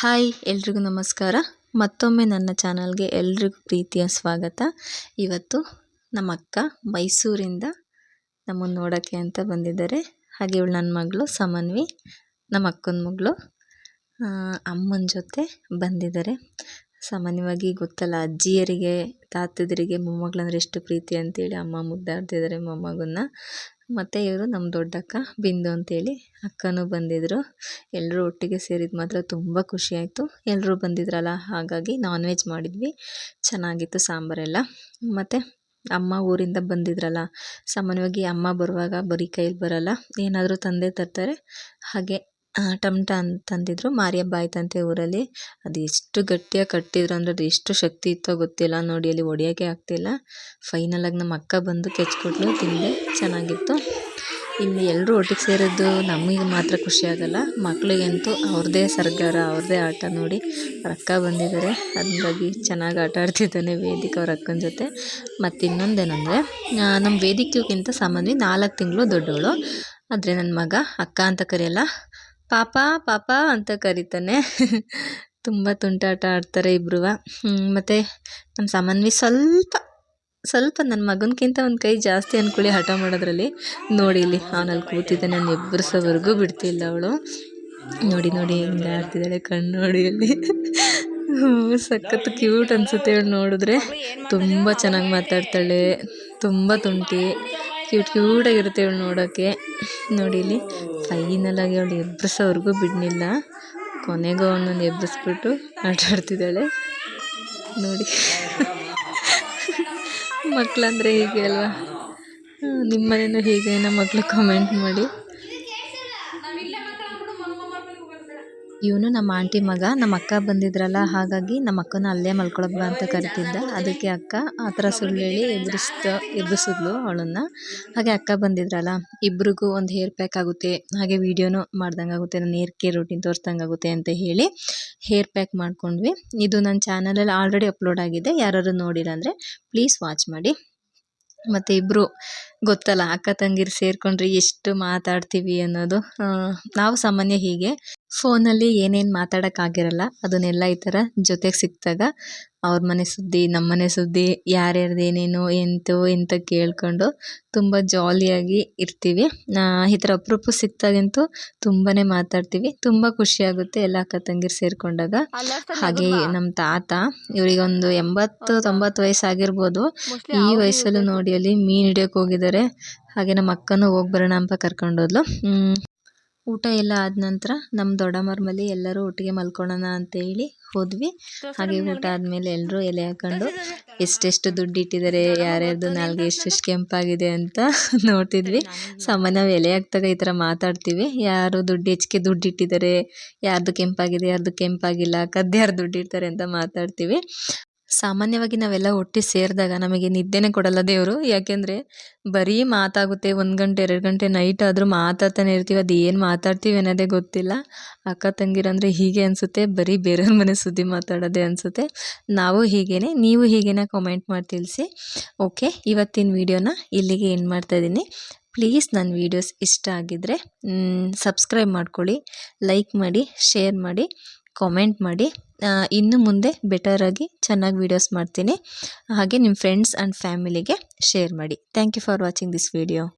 Hi, ಎಲ್ರಿಗೂ ನಮಸ್ಕಾರ. ಮತ್ತೊಮ್ಮೆ ನನ್ನ ಚಾನಲ್ಗೆ ಎಲ್ರಿಗೂ ಪ್ರೀತಿಯ ಸ್ವಾಗತ. ಇವತ್ತು ನಮ್ಮ ಅಕ್ಕ ಮೈಸೂರಿಂದ ನಮ್ಮನ್ನು ನೋಡೋಕ್ಕೆ ಅಂತ ಬಂದಿದ್ದಾರೆ. ಹಾಗೆ ಇವಳು ನನ್ನ ಮಗಳು ಸಮನ್ವಿ, ನಮ್ಮ ಅಕ್ಕನ ಮಗಳು ಅಮ್ಮನ ಜೊತೆ ಬಂದಿದ್ದಾರೆ. ಸಾಮಾನ್ಯವಾಗಿ ಗೊತ್ತಲ್ಲ, ಅಜ್ಜಿಯರಿಗೆ, ತಾತದರಿಗೆ, ಮೊಮ್ಮಗಳಂದ್ರೆ ಎಷ್ಟು ಪ್ರೀತಿ ಅಂತೇಳಿ ಅಮ್ಮ ಮುದ್ದಾಡ್ತಿದ್ದಾರೆ ಮೊಮ್ಮಗನ್ನ. ಮತ್ತು ಇವರು ನಮ್ಮ ದೊಡ್ಡಕ್ಕ ಬಿಂದು ಅಂತೇಳಿ ಅಕ್ಕನೂ ಬಂದಿದ್ದರು ಎಲ್ಲರೂ ಒಟ್ಟಿಗೆ ಸೇರಿದ್ದು ಮಾತ್ರ ತುಂಬ ಖುಷಿಯಾಯಿತು ಎಲ್ಲರೂ ಬಂದಿದ್ರಲ್ಲ, ಹಾಗಾಗಿ ನಾನ್ ವೆಜ್ ಮಾಡಿದ್ವಿ. ಚೆನ್ನಾಗಿತ್ತು ಸಾಂಬಾರೆಲ್ಲ. ಮತ್ತು ಅಮ್ಮ ಊರಿಂದ ಬಂದಿದ್ರಲ್ಲ, ಸಾಮಾನ್ಯವಾಗಿ ಅಮ್ಮ ಬರುವಾಗ ಬರೀ ಕೈಲಿ ಬರಲ್ಲ. ಏನಾದರೂ ತಂದೆ ತರ್ತಾರೆ. ಹಾಗೆ ಟಮ್ಟ ಅಂತ ತಂದಿದ್ರು. ಮಾರಿ ಹಬ್ಬ ಆಯ್ತಂತೆ ಊರಲ್ಲಿ. ಅದು ಎಷ್ಟು ಗಟ್ಟಿಯಾಗಿ ಕಟ್ಟಿದ್ರು ಅಂದರೆ ಅದು ಎಷ್ಟು ಶಕ್ತಿ ಇತ್ತೋ ಗೊತ್ತಿಲ್ಲ. ನೋಡಿ, ಅಲ್ಲಿ ಹೊಡಿಯೋಕ್ಕೆ ಆಗ್ತಿಲ್ಲ. ಫೈನಲಾಗಿ ನಮ್ಮ ಅಕ್ಕ ಬಂದು ಕೆಚ್ಕೊಟ್ಲು, ತಿಂದೆ. ಚೆನ್ನಾಗಿತ್ತು. ಇಲ್ಲಿ ಎಲ್ಲರೂ ಒಟ್ಟಿಗೆ ಸೇರಿದ್ದು ನಮಗೆ ಮಾತ್ರ ಖುಷಿ ಆಗಲ್ಲ. ಮಕ್ಕಳಿಗಂತೂ ಅವ್ರದ್ದೇ ಸರ್ಗಾರ ಅವ್ರದ್ದೇ ಆಟ ನೋಡಿ ಅವ್ರ ಅಕ್ಕ ಬಂದಿದ್ದಾರೆ. ಅದಕ್ಕಾಗಿ ಚೆನ್ನಾಗಿ ಆಟ ಆಡ್ತಿದ್ದಾನೆ ವೇದಿಕ ಅವ್ರ ಅಕ್ಕನ ಜೊತೆ. ಮತ್ತು ಇನ್ನೊಂದೇನೆಂದರೆ ನಮ್ಮ ವೇದಿಕೆಗಿಂತ ಸಾಮಾನ್ಯ ನಾಲ್ಕು ತಿಂಗಳು ದೊಡ್ಡವಳು. ಆದರೆ ನನ್ನ ಮಗ ಅಕ್ಕ ಅಂತ ಕರೆಯಲ್ಲ. ಪಾಪ ಪಾಪ ಅಂತ ಕರಿತಾನೆ. ತುಂಬ ತುಂಟಾಟ ಆಡ್ತಾರೆ ಇಬ್ಬರು ಮತ್ತು ನಮ್ಮ ಸಾಮಾನ್ವಿ ಸ್ವಲ್ಪ ಸ್ವಲ್ಪ ನನ್ನ ಮಗನಕ್ಕಿಂತ ಒಂದು ಕೈ ಜಾಸ್ತಿ ಅಂದ್ಕೊಳ್ಳಿ ಹಠ ಮಾಡೋದ್ರಲ್ಲಿ. ನೋಡಿ ಇಲ್ಲಿ ಅವನಲ್ಲಿ ಕೂತಿದ್ದೆ ನಾನು ಎಬ್ಬರಿಸೋವರೆಗೂ ಬಿಡ್ತಿಲ್ಲ ಅವಳು. ನೋಡಿ ನೋಡಿ ಹಿಂಗೆ ಆಡ್ತಿದ್ದಾಳೆ ಕಣ್ಣು ನೋಡಿ ಸಖತ್ ಕ್ಯೂಟ್ ಅನಿಸುತ್ತೆ ಅವಳು ನೋಡಿದ್ರೆ. ತುಂಬ ಚೆನ್ನಾಗಿ ಮಾತಾಡ್ತಾಳೆ, ತುಂಬ ತುಂಟಿ. ಕ್ಯೂಟ್ ಕ್ಯೂಟಾಗಿರುತ್ತೆ ಇವಳು ನೋಡೋಕ್ಕೆ ನೋಡಿ ಇಲ್ಲಿ ಫೈನಲಾಗಿ ಅವಳು ಎಬ್ಬಿಸೋವರೆಗೂ ಬಿಡಲಿಲ್ಲ. ಕೊನೆಗೂ ಅವನನ್ನು ಎಬ್ಬಿಸ್ಬಿಟ್ಟು ಆಟ ಆಡ್ತಿದ್ದಾಳೆ ನೋಡಿ. ಮಕ್ಕಳಂದ್ರೆ ಹೀಗೆ ಅಲ್ವಾ? ನಿಮ್ಮ ಮನೇನೂ ಹೀಗೆ? ನಮ್ಮ ಮಕ್ಕಳು ಕಮೆಂಟ್ ಮಾಡಿ. ಇವನು ನಮ್ಮ ಆಂಟಿ ಮಗ, ನಮ್ಮ ಅಕ್ಕ ಬಂದಿದ್ರಲ್ಲ, ಹಾಗಾಗಿ ನಮ್ಮ ಅಕ್ಕನ ಅಲ್ಲೇ ಮಲ್ಕೊಳಕ್ ಅಂತ ಕರಿತಿದ್ದ. ಅದಕ್ಕೆ ಅಕ್ಕ ಆ ಥರ ಸುಳ್ಳು ಹೇಳಿ ಎದುರಿಸ್ತ ಎದುರಿಸಿದ್ಲು ಅವಳನ್ನು. ಹಾಗೆ ಅಕ್ಕ ಬಂದಿದ್ರಲ್ಲ, ಇಬ್ರಿಗೂ ಒಂದು ಹೇರ್ ಪ್ಯಾಕ್ ಆಗುತ್ತೆ, ಹಾಗೆ ವೀಡಿಯೋನೂ ಮಾಡ್ದಂಗೆ ಆಗುತ್ತೆ, ನನ್ನ ಹೇರ್ ಕೇರ್ ರೂಟೀನ್ ತೋರಿಸ್ದಂಗೆ ಆಗುತ್ತೆ ಅಂತ ಹೇಳಿ ಹೇರ್ ಪ್ಯಾಕ್ ಮಾಡ್ಕೊಂಡ್ವಿ. ಇದು ನನ್ನ ಚಾನಲಲ್ಲಿ ಆಲ್ರೆಡಿ ಅಪ್ಲೋಡ್ ಆಗಿದೆ, ಯಾರಾದ್ರು ನೋಡಿಲ್ಲ ಅಂದರೆ ಪ್ಲೀಸ್ ವಾಚ್ ಮಾಡಿ. ಮತ್ತು ಇಬ್ಬರು ಗೊತ್ತಲ್ಲ ಅಕ್ಕ ತಂಗಿರು ಸೇರಿಕೊಂಡ್ರೆ ಎಷ್ಟು ಮಾತಾಡ್ತೀವಿ ಅನ್ನೋದು. ನಾವು ಸಾಮಾನ್ಯ ಹೀಗೆ ಫೋನಲ್ಲಿ ಏನೇನು ಮಾತಾಡೋಕ್ಕಾಗಿರಲ್ಲ ಅದನ್ನೆಲ್ಲ ಈ ಥರ ಜೊತೆಗೆ ಸಿಕ್ಕಿದಾಗ ಅವ್ರ ಮನೆ ಸುದ್ದಿ ನಮ್ಮ ಮನೆ ಸುದ್ದಿ ಯಾರ್ಯಾರ್ದು ಏನೇನು ಎಂತು ಎಂತ ಕೇಳ್ಕೊಂಡು ತುಂಬ ಜಾಲಿಯಾಗಿ ಇರ್ತೀವಿ. ಈ ಥರ ಅಪ್ರೂಪ ಸಿಕ್ತಾಗಂತೂ ತುಂಬಾ ಮಾತಾಡ್ತೀವಿ. ತುಂಬ ಖುಷಿಯಾಗುತ್ತೆ ಎಲ್ಲ ಅಕ್ಕ ತಂಗಿರು ಸೇರಿಕೊಂಡಾಗ. ಹಾಗೆ ನಮ್ಮ ತಾತ ಇವರಿಗೊಂದು ಎಂಬತ್ತು ತೊಂಬತ್ತು ವಯಸ್ಸಾಗಿರ್ಬೋದು. ಈ ವಯಸ್ಸಲ್ಲೂ ನೋಡಿ ಅಲ್ಲಿ ಮೀನು ಹಿಡಿಯೋಕೆ ಹೋಗಿದ್ದಾರೆ. ಹಾಗೆ ನಮ್ಮ ಅಕ್ಕನೂ ಹೋಗಿ ಬರೋಣ ಅಂತ ಕರ್ಕೊಂಡೋದ್ಲು ಊಟ ಎಲ್ಲ ಆದ ನಂತರ ನಮ್ಮ ದೊಡ್ಡಮ್ಮರ ಮಲ್ಲಿ ಎಲ್ಲರೂ ಒಟ್ಟಿಗೆ ಮಲ್ಕೊಳ್ಳೋಣ ಅಂತ ಹೇಳಿ ಹೋದ್ವಿ. ಹಾಗೆ ಊಟ ಆದಮೇಲೆ ಎಲ್ಲರೂ ಎಲೆ ಹಾಕೊಂಡು ಎಷ್ಟೆಷ್ಟು ದುಡ್ಡು ಇಟ್ಟಿದ್ದಾರೆ, ಯಾರ್ಯಾರ್ದು ನಾಲ್ಗೆ ಎಷ್ಟೆಷ್ಟು ಕೆಂಪಾಗಿದೆ ಅಂತ ನೋಡ್ತಿದ್ವಿ. ಸಾಮಾನ್ಯ ಎಲೆ ಹಾಕ್ದಾಗ ಈ ಥರ ಮಾತಾಡ್ತೀವಿ. ಯಾರು ದುಡ್ಡು ಹೆಚ್ಚಿಗೆ ದುಡ್ಡು ಇಟ್ಟಿದ್ದಾರೆ, ಯಾರ್ದು ಕೆಂಪಾಗಿದೆ, ಯಾರ್ದು ಕೆಂಪಾಗಿಲ್ಲ ಕದ್ದು ಯಾರು ದುಡ್ಡು ಇಡ್ತಾರೆ ಅಂತ ಮಾತಾಡ್ತೀವಿ. ಸಾಮಾನ್ಯವಾಗಿ ನಾವೆಲ್ಲ ಒಟ್ಟಿಗೆ ಸೇರಿದಾಗ ನಮಗೆ ನಿದ್ದೆನೇ ಕೊಡಲ್ಲ ದೇವರು. ಯಾಕೆಂದರೆ ಬರೀ ಮಾತಾಗುತ್ತೆ, ಒಂದು ಗಂಟೆ, ಎರಡು ಗಂಟೆ ನೈಟ್ ಆದರೂ ಮಾತಾಡ್ತಾನೆ ಇರ್ತೀವಿ. ಅದು ಏನು ಮಾತಾಡ್ತೀವಿ ಅನ್ನೋದೇ ಗೊತ್ತಿಲ್ಲ. ಅಕ್ಕ ತಂಗಿರಂದರೆ ಹೀಗೆ ಅನಿಸುತ್ತೆ. ಬರೀ ಬೇರೆಯವ್ರ ಮನೆ ಸುದ್ದಿ ಮಾತಾಡೋದೇ ಅನಿಸುತ್ತೆ. ನಾವು ಹೀಗೇ ನೀವು ಹೀಗೇನೆ ಕಾಮೆಂಟ್ ಮಾಡಿ ತಿಳಿಸಿ. ಓಕೆ ಇವತ್ತಿನ ವೀಡಿಯೋನ ಇಲ್ಲಿಗೆ ಏನು ಮಾಡ್ತಾಯಿದ್ದೀನಿ ಪ್ಲೀಸ್ ನನ್ನ ವೀಡಿಯೋಸ್ ಇಷ್ಟ ಆಗಿದ್ದರೆ ಸಬ್ಸ್ಕ್ರೈಬ್ ಮಾಡ್ಕೊಳ್ಳಿ. ಲೈಕ್ ಮಾಡಿ ಶೇರ್ ಮಾಡಿ. ಕಾಮೆಂಟ್ ಮಾಡಿ. ಇನ್ನು ಮುಂದೆ ಬೆಟರಾಗಿ ಚೆನ್ನಾಗಿ ವೀಡಿಯೋಸ್ ಮಾಡ್ತೀನಿ. ಹಾಗೆ ನಿಮ್ಮ ಫ್ರೆಂಡ್ಸ್ ಆ್ಯಂಡ್ ಫ್ಯಾಮಿಲಿಗೆ ಶೇರ್ ಮಾಡಿ. Thank you for watching this video